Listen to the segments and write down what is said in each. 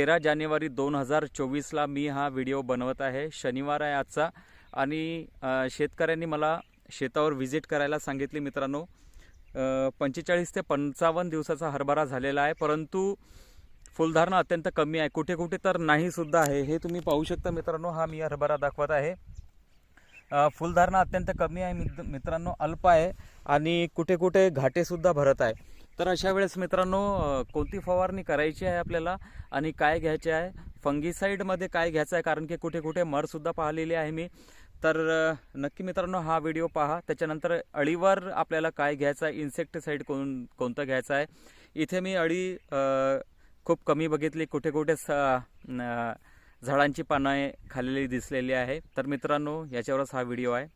तेरा जानेवारी दोन हजार चोवीसला मी हा व्हिडिओ बनवत आहे. शनिवार आहे आजचा आणि शेतकऱ्यांनी मला शेतावर व्हिजिट करायला सांगितली मित्रांनो. पंचेचाळीस ते पंचावन्न दिवसाचा हरभरा झालेला आहे परंतु फुलधारणा अत्यंत कमी आहे. कुठे कुठे तर नाहीसुद्धा आहे. हे तुम्ही पाहू शकता मित्रांनो हा मी हरभरा दाखवत आहे. फुलधारणा अत्यंत कमी आहे मित्रांनो अल्प आहे आणि कुठे कुठे घाटेसुद्धा भरत आहे. तर अशा वेळेस मित्रांनो कोणती फवारणी करायची आहे आपल्याला आणि काय घ्यायचे आहे? फंगीसाईडमध्ये काय घ्यायचं आहे? कारण की कुठे कुठे मरसुद्धा पाहिलेली आहे मी. तर नक्की मित्रांनो हा व्हिडिओ पहा. त्याच्यानंतर अळीवर आपल्याला काय घ्यायचं आहे? इन्सेक्टिसाईड कोण कोणतं घ्यायचं आहे? इथे मी अळी खूप कमी बघितली. कुठे कुठे स झाडांची पानं खाल्लेली दिसलेली आहे. तर मित्रांनो याच्यावरच हा व्हिडिओ आहे.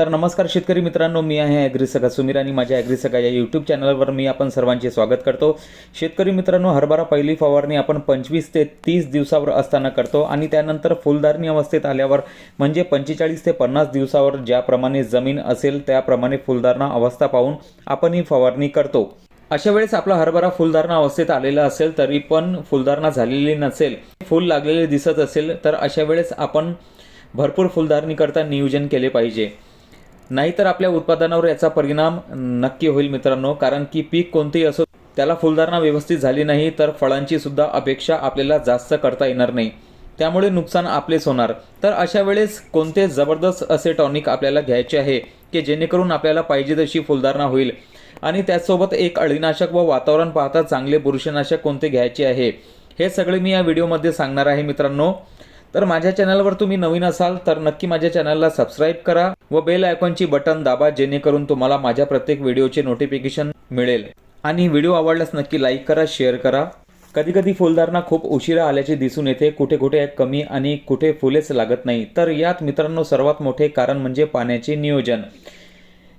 तर नमस्कार शेतकरी मित्रांनो मी आहे ॲग्रिसका सुमीर आणि माझ्या ॲग्रिसका या यूट्यूब चॅनलवर मी आपण सर्वांचे स्वागत करतो. शेतकरी मित्रांनो हरभरा पहिली फवारणी आपण पंचवीस ते तीस दिवसावर असताना करतो आणि त्यानंतर फुलधारणी अवस्थेत आल्यावर म्हणजे पंचेचाळीस ते पन्नास दिवसावर ज्याप्रमाणे जमीन असेल त्याप्रमाणे फुलधारणा अवस्था पाहून आपण ही फवारणी करतो. अशा वेळेस आपला हरभरा फुलधारणा अवस्थेत आलेला असेल तरी पण फुलधारणा झालेली नसेल फुल लागलेले दिसत असेल तर अशा वेळेस आपण भरपूर फुलधारणी करता नियोजन केले पाहिजे. नाहीतर आपल्या उत्पादनावर याचा परिणाम नक्की होईल मित्रांनो कारण की पीक कोणतेही असो त्याला फुलधारणा व्यवस्थित झाली नाही तर फळांची सुद्धा अपेक्षा आपल्याला जास्त करता येणार नाही. त्यामुळे नुकसान आपलेच होणार. तर अशा वेळेस कोणते जबरदस्त असे टॉनिक आपल्याला घ्यायचे आहे की जेणेकरून आपल्याला पाहिजे तशी फुलधारणा होईल? आणि त्याचसोबत एक अळीनाशक व वातावरण पाहता चांगले बुरशीनाशक कोणते घ्यायचे आहे? हे सगळे मी या व्हिडिओमध्ये सांगणार आहे मित्रांनो. तर माझ्या चॅनलवर तुम्ही नवीन असाल तर नक्की माझ्या चॅनलला सबस्क्राईब करा व बेल आयकॉनची बटन दाबा जेणेकरून तुम्हाला माझ्या प्रत्येक व्हिडिओचे नोटिफिकेशन मिळेल. आणि व्हिडिओ आवडल्यास नक्की लाईक करा शेअर करा. कधी कधी फुलधारणा खूप उशिरा आल्याचे दिसून येते कुठे कुठे कमी आणि कुठे फुलेच लागत नाही. तर यात मित्रांनो सर्वात मोठे कारण म्हणजे पाण्याचे नियोजन.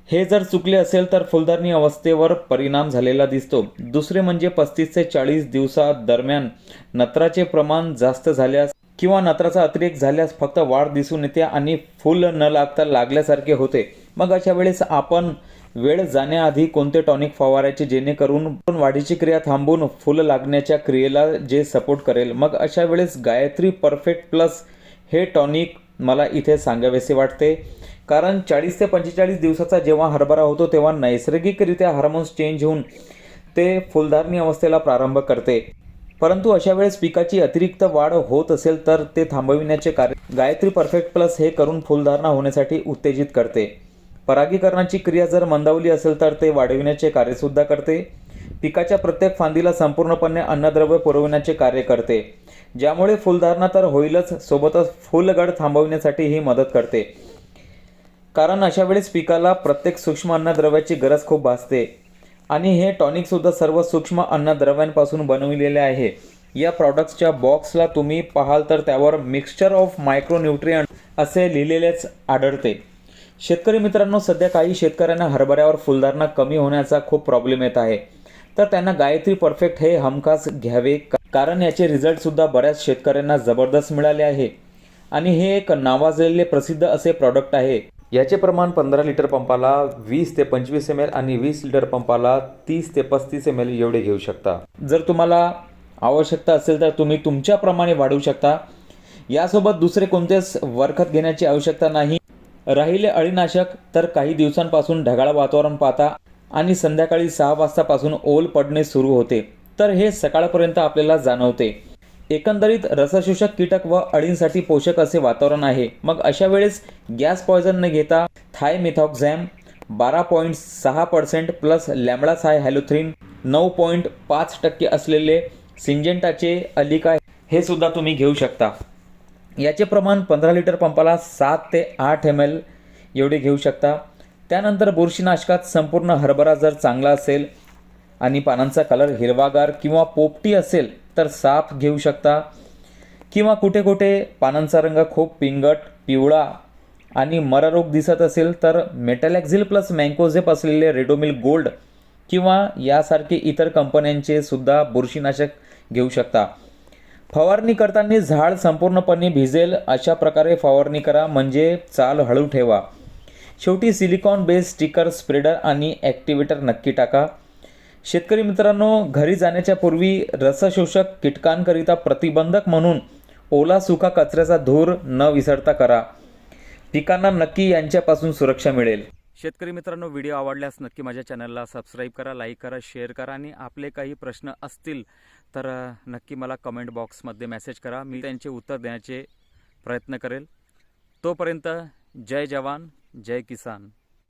हे जर चुकले असेल तर फुलधारणी अवस्थेवर परिणाम झालेला दिसतो. दुसरे म्हणजे पस्तीस ते चाळीस दिवसा दरम्यान नत्राचे प्रमाण जास्त झाल्यास किंवा नत्राचा अतिरेक झाल्यास फक्त वाढ दिसून येते आणि फुल न लागता लागल्यासारखे होते. मग अशा वेळेस आपण वेळ जाण्याआधी कोणते टॉनिक फवारायचे जेणेकरून पण वाढीची क्रिया थांबून फुल लागण्याच्या क्रियेला जे सपोर्ट करेल? मग अशा वेळेस गायत्री परफेक्ट प्लस हे टॉनिक मला इथे सांगावेसे वाटते. कारण चाळीस ते पंचेचाळीस दिवसाचा जेव्हा हरभरा होतो तेव्हा नैसर्गिकरित्या हार्मोन्स चेंज होऊन ते फुलधारणी अवस्थेला प्रारंभ करते. परंतु अशा वेळेस पिकाची अतिरिक्त वाढ होत असेल तर ते थांबविण्याचे कार्य गायत्री परफेक्ट प्लस हे करून फुलधारणा होण्यासाठी उत्तेजित करते. परागीकरणाची क्रिया जर मंदावली असेल तर ते वाढविण्याचे कार्यसुद्धा करते. पिकाच्या प्रत्येक फांदीला संपूर्णपणे अन्नद्रव्य पुरविण्याचे कार्य करते. ज्यामुळे फुलधारणा तर होईलच सोबतच फुलगड थांबवण्यासाठी ही मदत करते. कारण अशा वेळेस पिकाला प्रत्येक सूक्ष्म अन्नद्रव्याची गरज खूप भासते. आणि हे टॉनिकसुद्धा सर्व सूक्ष्म अन्नद्रव्यांपासून बनविलेले आहे. या प्रॉडक्ट्सच्या बॉक्सला तुम्ही पाहाल तर त्यावर मिक्सचर ऑफ मायक्रोन्यूट्रियंट असे लिहिलेलेच आढळते. शेतकरी मित्रांनो सध्या काही शेतकऱ्यांना हरभऱ्यावर फुलधारणा कमी होण्याचा खूप प्रॉब्लेम येत आहे. तर त्यांना गायत्री परफेक्ट हे हमखास घ्यावे कारण याचे रिझल्टसुद्धा बऱ्याच शेतकऱ्यांना जबरदस्त मिळाले आहे. आणि हे एक नावाजलेले प्रसिद्ध असे प्रॉडक्ट आहे. याचे प्रमाण पंधरा लिटर पंपाला वीस ते पंचवीस एम एल आणि वीस लिटर पंपाला तीस ते पस्तीस एम एल एवढे घेऊ शकता. जर तुम्हाला आवश्यकता असेल तर तुम्ही तुमच्याप्रमाणे वाढवू शकता. यासोबत दुसरे कोणतेच वरखत घेण्याची आवश्यकता नाही. राहिले अळीनाशक तर काही दिवसांपासून ढगाळ वातावरण पाहता आणि संध्याकाळी सहा वाजतापासून ओल पडणे सुरू होते. तर हे सकाळपर्यंत आपल्याला जाणवते. एकंदरीत रसशोषक कीटक व अळींसाठी पोषक असे वातावरण आहे. मग अशा वेळेस गॅस पॉयझन न घेता थाय मिथॉक्झॅम बारा पॉईंट सहा पर्सेंट प्लस लॅमडा साय हॅलोथ्रीन नऊ पॉईंट पाच टक्के असलेले सिंजेंटाचे अलिका हे सुद्धा तुम्ही घेऊ शकता. याचे प्रमाण पंधरा लिटर पंपाला सात ते आठ एम एल एवढे घेऊ शकता. त्यानंतर बुरशीनाशकात संपूर्ण हरभरा जर चांगला असेल आणि पानांचा कलर हिरवागार किंवा पोपटी असेल तर साफ घेऊ शकता. किंवा कुठे कुठे पानांचा रंग खूप पिंगट पिवळा आणि मरारोग दिसत असेल तर मेटॅलॅक्झिल प्लस मँकोझेप असलेले रेडोमिल गोल्ड किंवा यासारखे इतर कंपन्यांचे सुद्धा बुरशीनाशक घेऊ शकता. फवारणी करताना झाड संपूर्णपणे भिजेल अशा प्रकारे फवारणी करा म्हणजे चाल हळू ठेवा. शेवटी सिलिकॉन बेस स्टिकर स्प्रेडर आणि ॲक्टिवेटर नक्की टाका. शेतकरी मित्रांनो घरी जाण्याच्या पूर्वी रसशोषक कीटकांकरिता प्रतिबंधक म्हणून ओला सुका कचऱ्याचा धूर न विसरता करा. पिकांना नक्की यांच्यापासून सुरक्षा मिळेल. शेतकरी मित्रांनो व्हिडिओ आवडल्यास नक्की माझ्या चॅनलला सबस्क्राईब करा लाईक करा शेअर करा आणि आपले काही प्रश्न असतील तर नक्की मला कमेंट बॉक्समध्ये मेसेज करा. मी त्यांचे उत्तर देण्याचे प्रयत्न करेल. तोपर्यंत जय जवान जय किसान.